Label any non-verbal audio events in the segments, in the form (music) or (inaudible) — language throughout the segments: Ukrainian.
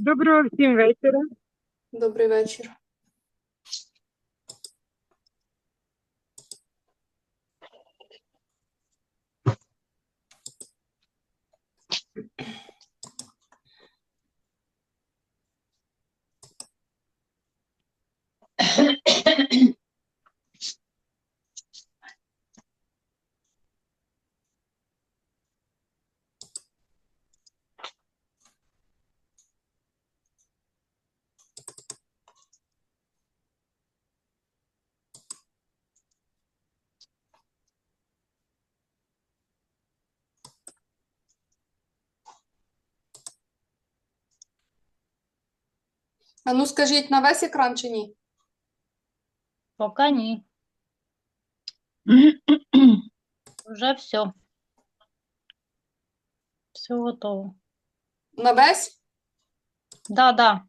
Доброго всім вечора. Добрий вечір. А ну скажіть, на весь екран чи ні? Пока ні. (coughs) Вже все. Все готово. На весь? Да, да.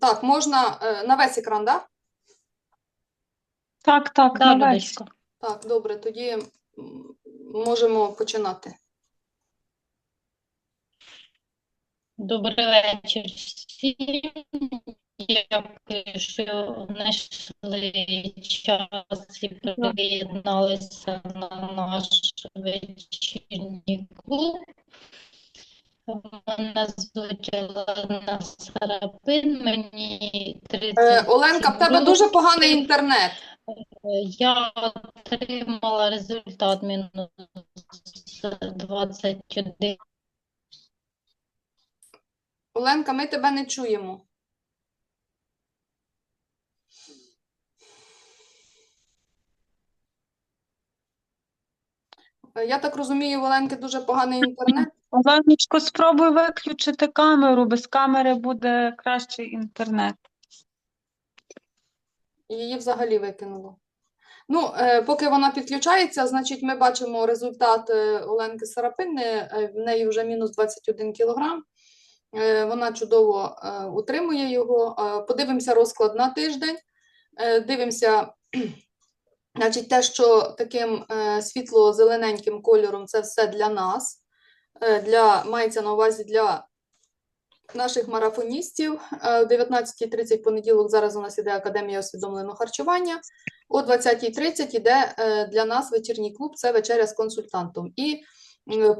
Так, можна е, на весь екран, так? Так, так, Да, на весь. Людочка. Так, добре, тоді м, можемо починати. Добрий вечір всім. Дякую, що знайшли час і приєдналися на наш вечірній клуб. Мене звуть Олена Сарапин, мені Е, 37 Оленка, в тебе дуже поганий інтернет. Я отримала результат мінус 21. Оленка, ми тебе не чуємо. Е, Я так розумію, у Оленки дуже поганий інтернет. Оленочко, спробуй виключити камеру, без камери буде кращий інтернет. Її взагалі викинуло. Ну, е, поки вона підключається, значить, ми бачимо результат е, Оленки Сарапини. В неї вже мінус 21 кілограм. Е, Вона чудово е, утримує його. Е, Подивимося розклад на тиждень. Дивимося, (clears throat) значить, те, що таким світло-зелененьким кольором це все для нас. Для, мається на увазі для наших марафоністів. О 19.30 понеділок зараз у нас іде Академія усвідомленого харчування. О 20.30 іде для нас вечірній клуб, це вечеря з консультантом. І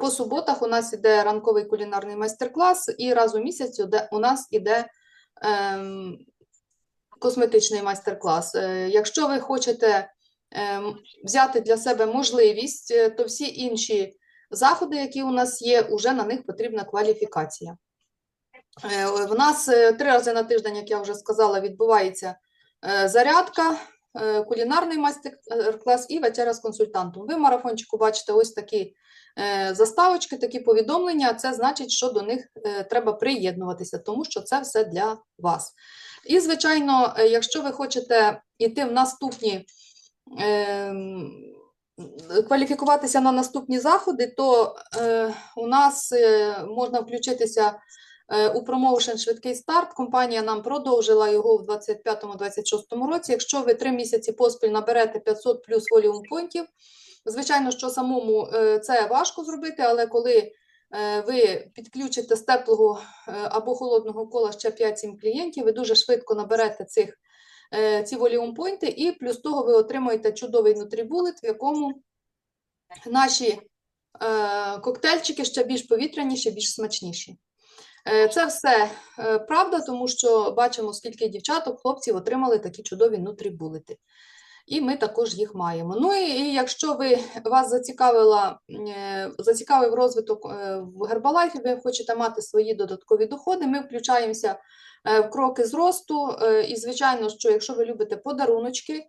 по суботах у нас іде ранковий кулінарний майстер-клас, і раз у місяць у нас іде ем, косметичний майстер-клас. Е, Якщо ви хочете ем, взяти для себе можливість, е, то всі інші заходи, які у нас є, уже на них потрібна кваліфікація. Е, В нас е, три рази на тиждень, як я вже сказала, відбувається е, зарядка, е, кулінарний майстер-клас і вечеря з консультантом. Ви марафончику бачите ось такі е, заставочки, такі повідомлення. Це значить, що до них е, треба приєднуватися, тому що це все для вас. І, звичайно, е, якщо ви хочете йти в наступні. ем, Кваліфікуватися на наступні заходи, то е, у нас е, можна включитися е, у промоушен швидкий старт. Компанія нам продовжила його в 25-26 році. Якщо ви три місяці поспіль наберете 500 плюс волюм поінтів, звичайно, що самому е, це важко зробити, але коли е, ви підключите з теплого е, або холодного кола ще 5-7 клієнтів, ви дуже швидко наберете цих ці волюм поінти, і плюс того ви отримаєте чудовий нутрібулет, в якому наші коктейльчики ще більш повітряніші, більш смачніші. Це все правда, тому що бачимо, скільки дівчаток, хлопців отримали такі чудові нутрібулети. І ми також їх маємо. Ну і, якщо ви вас зацікавила, е, зацікавив розвиток е, в Гербалайфі, ви хочете мати свої додаткові доходи, ми включаємося е, в кроки зросту. І, звичайно, що якщо ви любите подаруночки,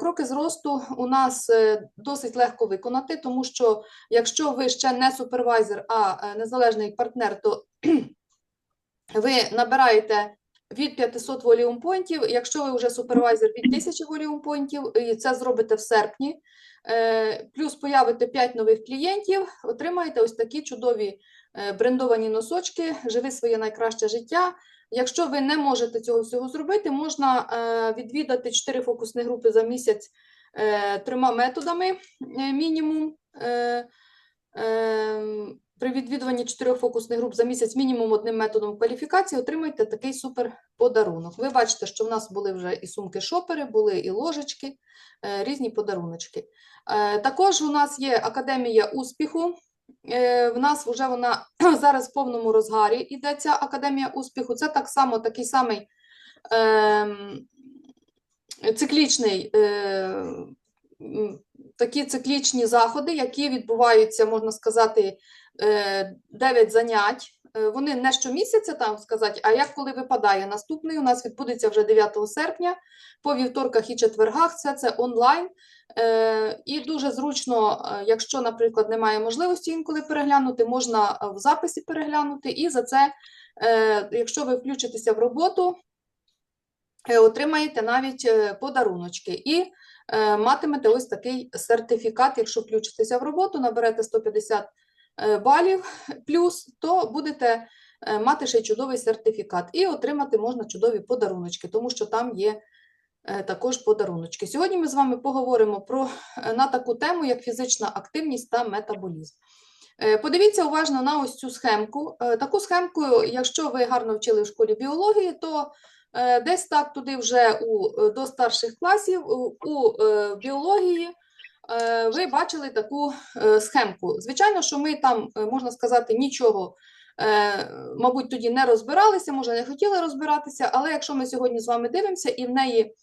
кроки зросту у нас досить легко виконати, тому що якщо ви ще не супервайзер, а незалежний партнер, то (clears throat) ви набираєте від 500 волюм поінтів. Якщо ви вже супервайзер від 1000 волюм поінтів, і це зробите в серпні, е, плюс появите 5 нових клієнтів, отримаєте ось такі чудові е, брендовані носочки, живи своє найкраще життя. Якщо ви не можете цього всього зробити, можна е, відвідати 4 фокусні групи за місяць трьома методами мінімум. При відвідуванні чотирьох фокусних груп за місяць мінімум одним методом кваліфікації отримаєте такий супер подарунок. Ви бачите, що в нас були вже і сумки-шопери, були і ложечки, е, різні подаруночки. Е, Також у нас є Академія успіху. Е, В нас вже вона (clears throat) зараз в повному розгарі іде ця Академія успіху. Це так само такий самий ем, циклічний, такі циклічні заходи, які відбуваються, можна сказати, 9 занять. Е, Вони не щомісяця, там сказати, а як коли випадає наступний, у нас відбудеться вже 9 серпня, по вівторках і четвергах, все це онлайн. Е, І дуже зручно, е, якщо, наприклад, немає можливості інколи переглянути, можна е, в записі переглянути, і за це, е, якщо ви включитеся в роботу, е, отримаєте навіть е, подаруночки. І е, матимете ось такий сертифікат, якщо включитеся в роботу, наберете 150 е, балів плюс, то будете е, мати ще чудовий сертифікат. І отримати можна чудові подаруночки, тому що там є е, також подаруночки. Сьогодні ми з вами поговоримо про, е, на таку тему, як фізична активність та метаболізм. Е, Подивіться уважно на ось цю схемку. Е, Таку схемку, якщо ви гарно вчили в школі біології, то е, десь так туди вже у, е, до старших класів у, е, біології е, ви бачили таку е, схемку. Звичайно, що ми там, е, можна сказати, нічого, е, мабуть, тоді не розбиралися, може, не хотіли розбиратися, але якщо ми сьогодні з вами дивимося і в неї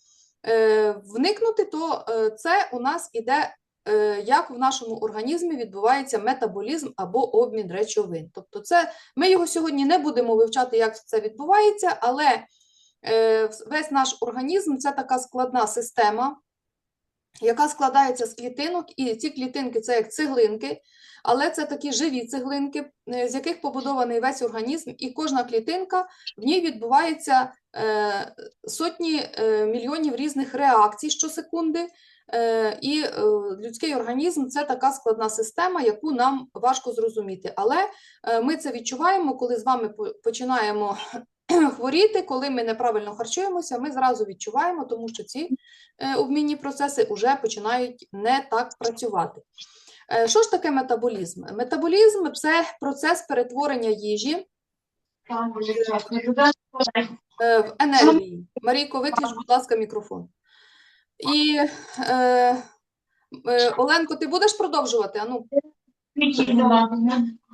е, вникнути, то е, це у нас іде, е, як в нашому організмі відбувається метаболізм або обмін речовин. Тобто, це ми його сьогодні не будемо вивчати, як це відбувається, але е, весь наш організм це така складна система, яка складається з клітинок, і ці клітинки це як цеглинки, але це такі живі цеглинки, е, з яких побудований весь організм, і кожна клітинка в ній відбувається е, сотні е, мільйонів різних реакцій щосекунди. І людський організм це така складна система, яку нам важко зрозуміти. Але ми це відчуваємо, коли з вами починаємо (clears throat) хворіти, коли ми неправильно харчуємося, ми зразу відчуваємо, тому що ці е, обмінні процеси вже починають не так працювати. Е, Що ж таке метаболізм? Метаболізм це процес перетворення їжі е, в енергію. Марійко, виключ, будь ласка, мікрофон. І е, е, Оленко, ти будеш продовжувати? Ану,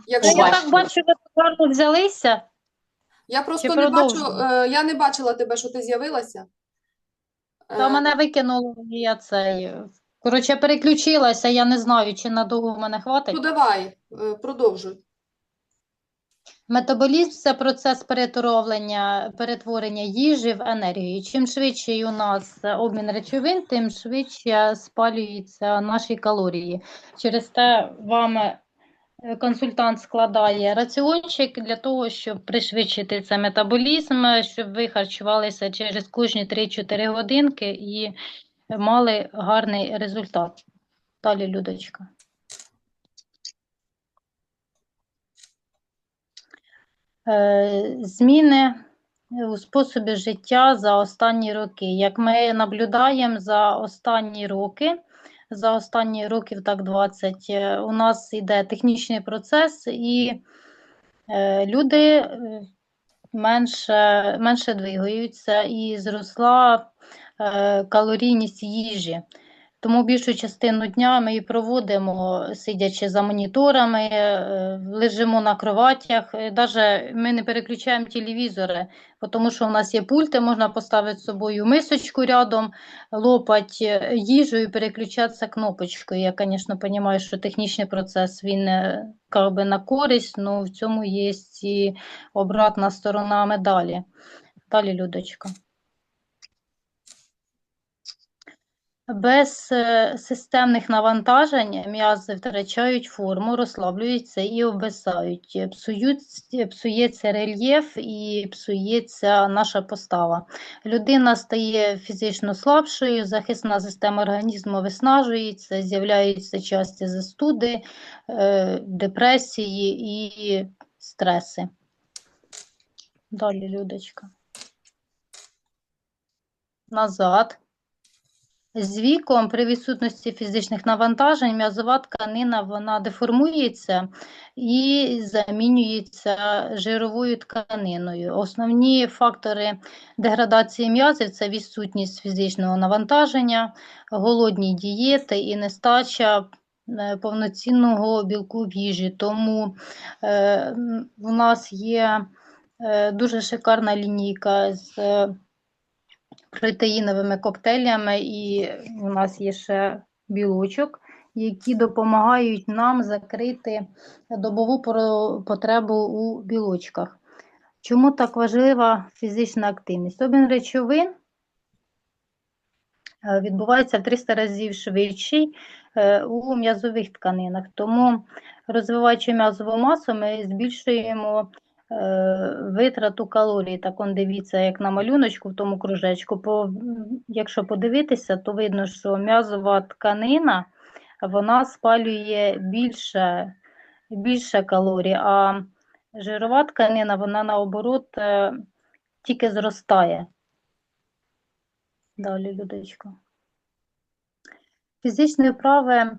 якщо Я так бачу, ви гарно взялися. Я просто Чи не бачу, е, я не бачила тебе, що ти з'явилася. Е, мене викинуло, і я цей. Коротше, переключилася, я не знаю, чи надовго мене хватить. Ну давай, е, продовжуй. Метаболізм це процес перетворення, перетворення їжі в енергію. Чим швидший у нас обмін речовин, тим швидше спалюються наші калорії. Через те вам е, консультант складає раціончик для того, щоб пришвидшити цей метаболізм, щоб ви харчувалися через кожні 3-4 годинки і мали гарний результат. Далі, Людочка. Е, Зміни у способі життя за останні роки. Як ми наблюдаємо за останні роки, за останні років, так 20, е, у нас йде технічний процес, і е, люди е, менше, менше двигаються, і зросла калорійність їжі. Тому більшу частину дня ми і проводимо, сидячи за моніторами, е, лежимо на кроватях. Навіть ми не переключаємо телевізори, тому що в нас є пульти, можна поставити з собою мисочку рядом, лопать е, їжу і переключатися кнопочкою. Я, звісно, розумію, що технічний процес він е, би на користь, але в цьому є і обратна сторона медалі. Далі, Людочка. Без е, системних навантажень м'язи втрачають форму, розслаблюються і обвисають. Псують, псується рельєф і псується наша постава. Людина стає фізично слабшою, захисна система організму виснажується, з'являються часті застуди, е, депресії і стреси. Далі, Людочка. Назад. З віком при відсутності фізичних навантажень м'язова тканина вона деформується і замінюється жировою тканиною. Основні фактори деградації м'язів це відсутність фізичного навантаження, голодні дієти і нестача е, повноцінного білку в їжі. Тому е, у нас є е, дуже шикарна лінійка з е, протеїновими коктейлями, і у нас є ще білочок, які допомагають нам закрити добову потребу у білочках. Чому так важлива фізична активність? Обмін речовин е, відбувається в 300 разів швидший е, у м'язових тканинах. Тому, розвиваючи м'язову масу, ми збільшуємо витрату калорій. Так он дивіться, як на малюночку в тому кружечку. По, якщо подивитися, то видно, що м'язова тканина вона спалює більше, більше калорій, а жирова тканина, вона наоборот е, тільки зростає. Далі, Людочко. Фізичні вправи, е,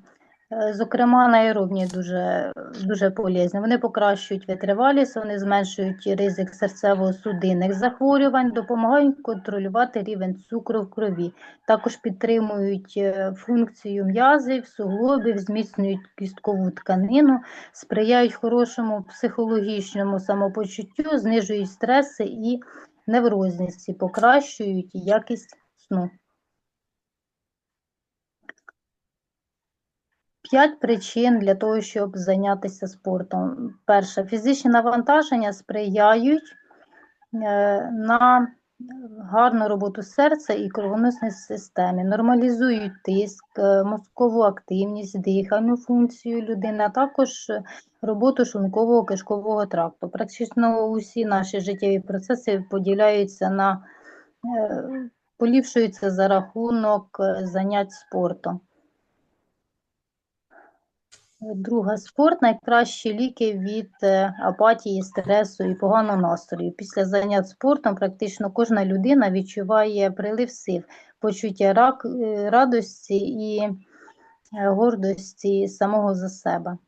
зокрема аеробні, дуже, дуже полезні. Вони покращують витривалість, вони зменшують ризик серцево-судинних захворювань, допомагають контролювати рівень цукру в крові. Також підтримують е, функцію м'язів, суглобів, зміцнюють кісткову тканину, сприяють хорошому психологічному самопочуттю, знижують стреси і неврозність, покращують якість сну. П'ять причин для того, щоб зайнятися спортом. Перше, фізичні навантаження сприяють е, на гарну роботу серця і кровоносної системи, нормалізують тиск, е, мозкову активність, дихальну функцію людини, а також роботу шлункового кишкового тракту. Практично усі наші життєві процеси поділяються на е, поліпшуються за рахунок занять спортом. Друга спорт найкращі ліки від е, апатії, стресу і поганого настрою. Після занять спортом практично кожна людина відчуває прилив сил, почуття рак, е, радості і е, гордості самого за себе.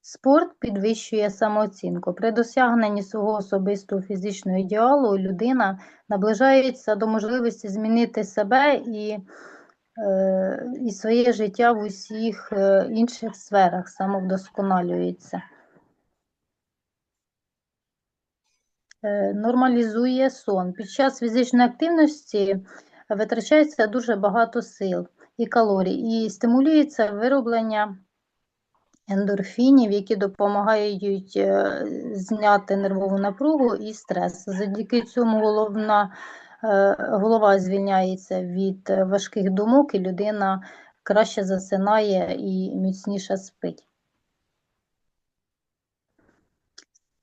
Спорт підвищує самооцінку. При досягненні свого особистого фізичного ідеалу людина наближається до можливості змінити себе і і своє життя в усіх е, інших сферах самовдосконалюється. Е, Нормалізує сон. Під час фізичної активності витрачається дуже багато сил і калорій, і стимулюється вироблення ендорфінів, які допомагають е, зняти нервову напругу і стрес. Завдяки цьому головна Е, голова звільняється від е, важких думок, і людина краще засинає і міцніше спить.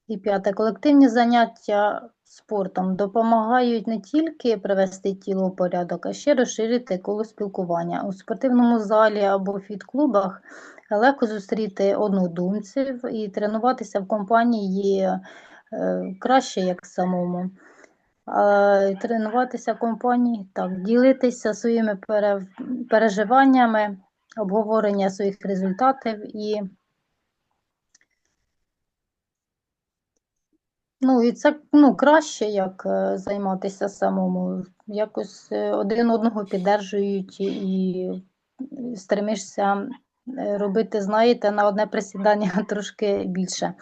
І п'яте. Колективні заняття спортом допомагають не тільки привести тіло в порядок, а ще розширити коло спілкування. У спортивному залі або фіт-клубах легко зустріти однодумців і тренуватися в компанії е, краще, як самому. Тренуватися в компанії, так, ділитися своїми переживаннями, обговорення своїх результатів і ну, і це ну, краще, як е, займатися самому. Якось е, один одного піддержують і стремишся е, робити, знаєте, на одне присідання (laughs) трошки більше.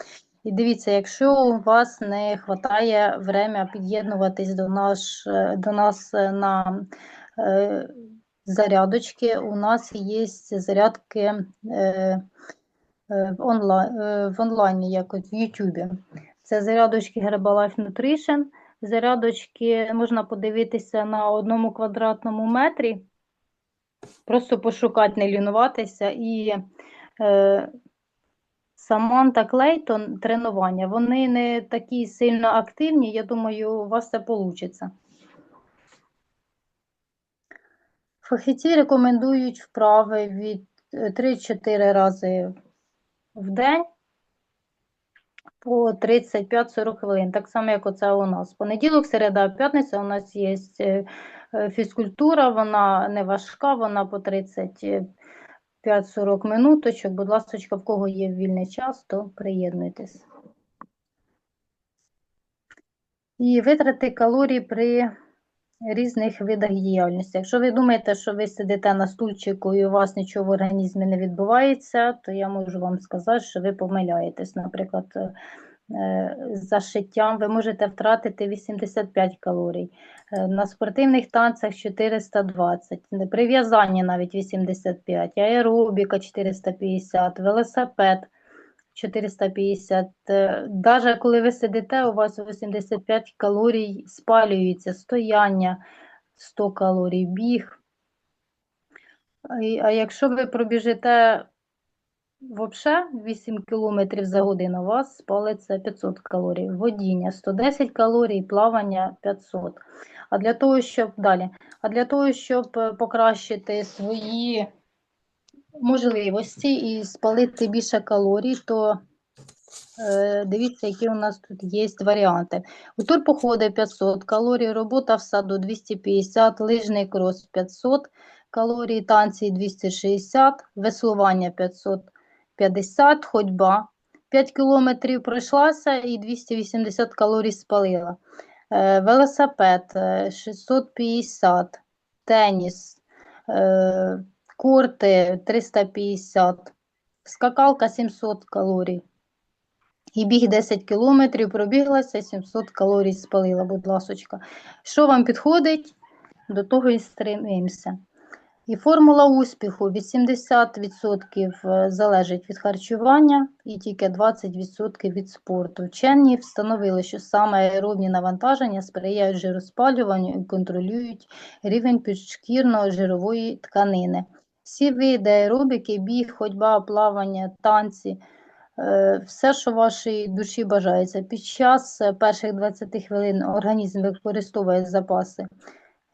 І дивіться, якщо у вас не вистачає время під'єднуватись до, наш, е, до нас е, на е, зарядочки, у нас є зарядки е, е, онлайн, в онлайні, як от в Ютубі. Це зарядочки Herbalife Nutrition. Зарядочки можна подивитися на одному квадратному метрі, просто пошукати, не лінуватися і е, Саманта Клейтон тренування. Вони не такі сильно активні. Я думаю, у вас це вийде. Фахівці рекомендують вправи від е, 3-4 рази в день. по 35-40 хвилин, так само, як оце у нас. Понеділок, середа, п'ятниця у нас є е, е, фізкультура, вона не важка, вона по 35-40 минуточок. Будь ласка, в кого є вільний час, то приєднуйтесь. І витрати калорій при різних видах діяльності. Якщо ви думаєте, що ви сидите на стульчику і у вас нічого в організмі не відбувається, то я можу вам сказати, що ви помиляєтесь. Наприклад, за шиттям ви можете втратити 85 калорій, е, на спортивних танцях 420, не- при в'язанні навіть 85, аеробіка 450, велосипед 450. Е, Даже коли ви сидите, у вас 85 калорій спалюється, стояння 100 калорій, біг. А якщо ви пробіжите взагалі 8 км за годину, у вас спалиться 500 калорій. Водіння 110 калорій, плавання 500. А для того, щоб далі, а для того, щоб е, покращити свої можливості і спалити більше калорій, то е, дивіться, які у нас тут є варіанти. У турпоходи 500 калорій, робота в саду 250, лижний крос 500 калорій, танці 260, веслування 550, ходьба 5 кілометрів пройшлася і 280 калорій спалила. Е, велосипед е, 650, теніс, е, корти 350, скакалка 700 калорій. І біг 10 кілометрів, пробіглася, 700 калорій спалила, будь ласочка. Що вам підходить, до того і стремимося. І формула успіху 80% е, залежить від харчування і тільки 20% від спорту. Вчені встановили, що саме аеробні навантаження сприяють жироспалюванню і контролюють рівень підшкірно-жирової тканини. Всі види аеробіки, біг, ходьба, плавання, танці, е, все, що вашій душі бажається. Під час е, перших 20 хвилин організм використовує запаси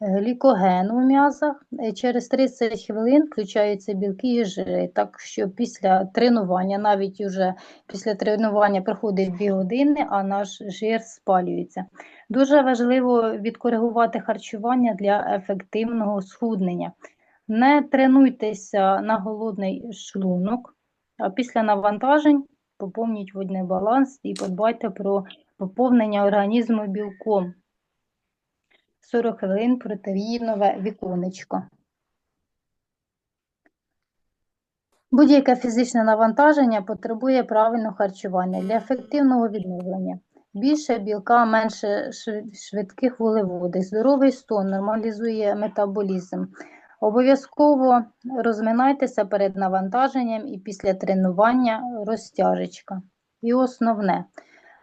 глікогену в м'язах. Е, Через 30 хвилин включаються білки і жири. Так що після тренування, навіть уже після тренування проходить 2 години, а наш жир спалюється. Дуже важливо відкоригувати харчування для ефективного схуднення. Не тренуйтеся на голодний шлунок, а після навантажень поповніть водний баланс і подбайте про поповнення організму білком. 40 хвилин протеїнове віконечко. Будь-яке фізичне навантаження потребує правильного харчування для ефективного відновлення. Більше білка, менше швидких вуглеводів. Здоровий стон нормалізує метаболізм. Обов'язково розминайтеся перед навантаженням і після тренування розтяжечка. І основне,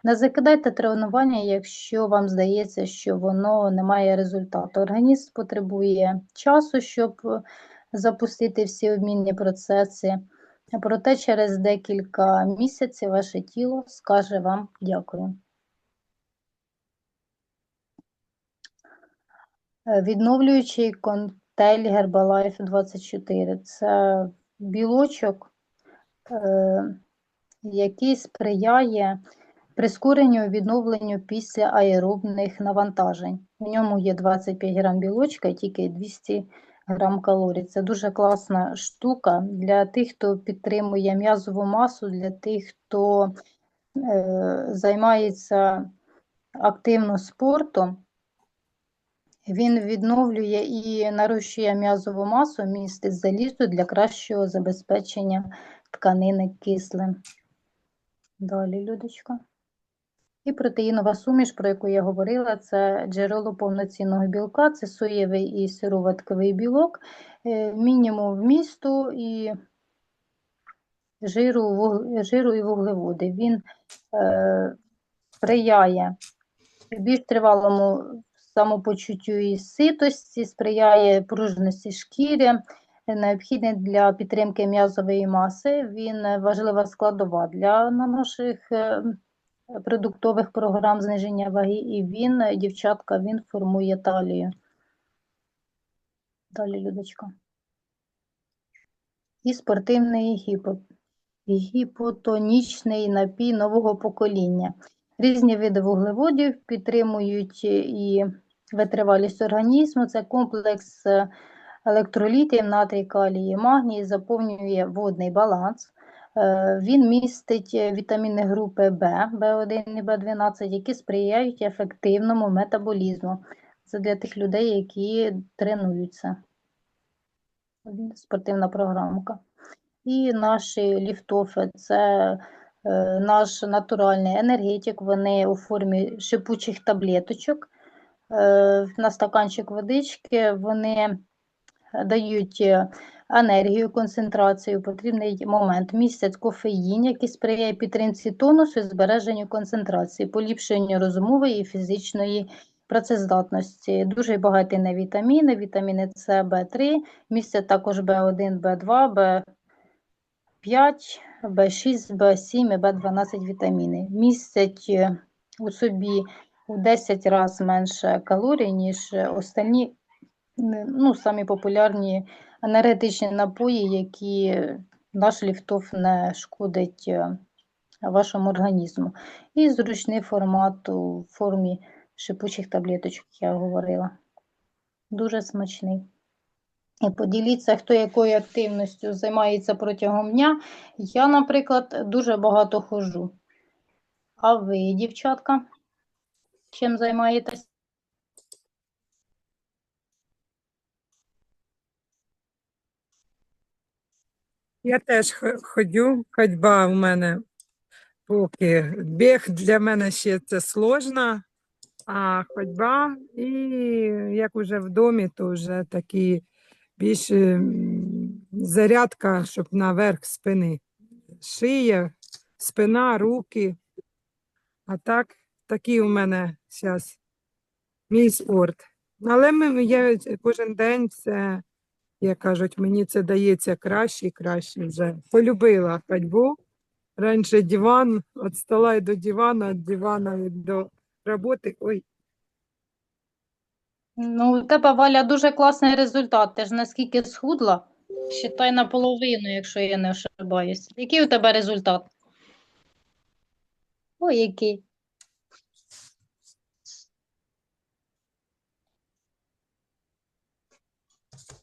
не закидайте тренування, якщо вам здається, що воно не має результату. Організм потребує часу, щоб запустити всі обмінні процеси. Проте через декілька місяців ваше тіло скаже вам дякую. Відновлюючий контель Herbalife 24 це білочок, е, який сприяє прискоренню відновленню після аеробних навантажень. В ньому є 25 грам білочка і тільки 200 грам калорій. Це дуже класна штука для тих, хто підтримує м'язову масу, для тих, хто е, займається активно спортом. Він відновлює і нарощує м'язову масу, містить залізо для кращого забезпечення тканини кислим. Далі, Людочка. І протеїнова суміш, про яку я говорила, це джерело повноцінного білка, це соєвий і сироватковий білок, е, мінімум вмісту і жиру, жиру і вуглеводи. Він е, сприяє більш тривалому самопочуттю і ситості, сприяє пружності шкіри, необхідний для підтримки м'язової маси. Він важлива складова для на наших е, продуктових програм зниження ваги, і він, дівчатка, він формує талію. Далі, Людочка. І спортивний гіпо, гіпотонічний напій нового покоління. Різні види вуглеводів підтримують і витривалість організму. Це комплекс електролітів, натрій, калій, і магній, заповнює водний баланс. Е, Він містить е, вітаміни групи В, В1 і В12, які сприяють ефективному метаболізму. Це для тих людей, які тренуються. Спортивна програмка. І наші ліфтофи це е, наш натуральний енергетик. Вони у формі шипучих таблеточок. На стаканчик водички вони дають енергію, концентрацію, потрібний момент, містять кофеїн, який сприяє підтримці тонусу і збереженню концентрації, поліпшенню розумової і фізичної працездатності. Дуже багатий на вітаміни, вітаміни С, В3, містять також В1, В2, В5, В6, В7 і В12 вітаміни. Містять е, у собі у 10 разів менше калорій, ніж остальні не- ну, самі популярні енергетичні напої, які наш ліфтоф не шкодить е, вашому організму. І зручний формат у формі шипучих таблеточок, я говорила. Дуже смачний. І поділіться, хто якою активністю займається протягом дня. Я, наприклад, дуже багато ходжу. А ви, дівчатка, чим займаєтесь? Я теж хо- ходю, ходьба в мене поки біг для мене ще це сложно, а ходьба і як уже в домі, то вже такі більш зарядка, щоб наверх спини. Шия, спина, руки. А так, такий у мене зараз мій спорт. Але ми, я кожен день це як кажуть, мені це дається краще і краще вже. Полюбила ходьбу. Раніше диван, від стола і до дивана, від дивана і до роботи. Ой, Ну, у тебе, Валя, дуже класний результат. Ти ж наскільки схудла? Считай наполовину, якщо я не ошибаюсь. Який у тебе результат? Ой, який.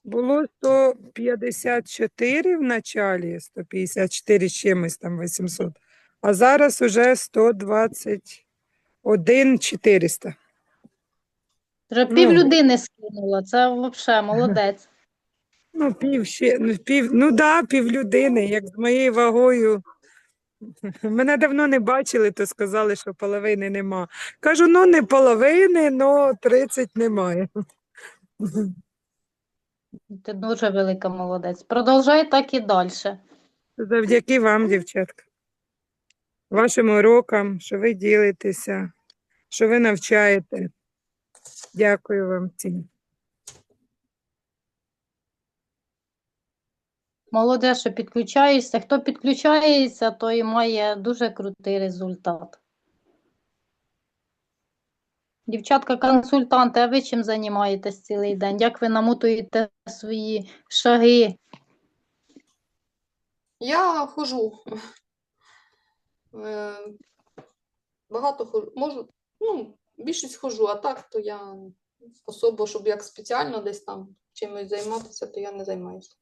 Було 154 в началі, 154 з чимось там 800, а зараз уже 121 400. Вже Ну. пів людини скинула. Це взагалі молодець. (laughs) Ну, пів ще, ну, пів, ну да, пів людини, як з моєю вагою. (laughs) Мене давно не бачили, то сказали, що половини нема. Кажу, ну не половини, но 30 немає. (laughs) Ти дуже велика молодець. Продовжай так і далі. Завдяки вам, дівчатка. Вашим урокам, що ви ділитеся, що ви навчаєте. Дякую вам всім. Молодець, що підключаєшся. Хто підключається, той має дуже крутий результат. Дівчатка, консультанти, а ви чим займаєтесь цілий день? Як ви намотуєте свої шаги? Я хожу. Е, Багато хожу. Можу, ну, більшість хожу, а так то я особо, щоб як спеціально десь там чимось займатися, то я не займаюся.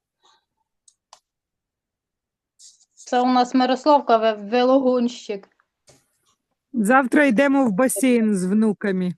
Це у нас Мирославка, ве- велогонщик. Завтра йдемо в басейн з внуками.